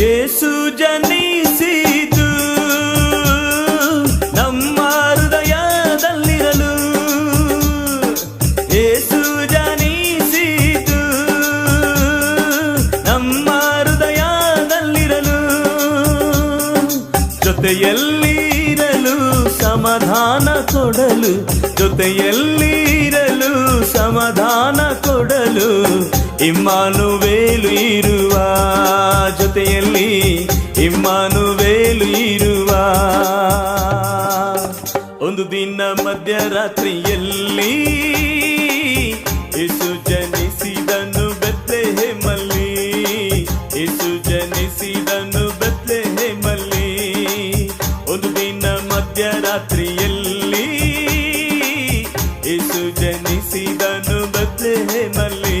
ಯೇಸು ಜನಿಸಿದು ನಮ್ಮ ಹೃದಯದಲ್ಲಿರಲು ಯೇಸು ಜನಿಸಿದು ನಮ್ಮ ಹೃದಯದಲ್ಲಿರಲು ಜೊತೆಯಲ್ಲಿರಲು ಸಮಾಧಾನ ಕೊಡಲು ಜೊತೆಯಲ್ಲಿರಲು ಸಮಾಧಾನ ಕೊಡಲು ಇಮ್ಮಾನು ವೇಲು ಇರುವ ಜೊತೆಯಲ್ಲಿ ಇಮ್ಮಾನು ವೇಲು ಇರುವ ಒಂದು ದಿನ ಮಧ್ಯರಾತ್ರಿಯಲ್ಲಿ ಯೇಸು ಜನಿಸಿದನು ಬೆತ್ತಲೆ ಹೆಮಲ್ಲಿ ಯೇಸು ಜನಿಸಿದನು ಬೆತ್ತಲೆ ಹೆಮಲ್ಲಿ ಒಂದು ದಿನ ಮಧ್ಯರಾತ್ರಿಯಲ್ಲಿ ಯೇಸು ಜನಿಸಿದನು ಬೆತ್ತಲೆ ಹೆಮಲ್ಲಿ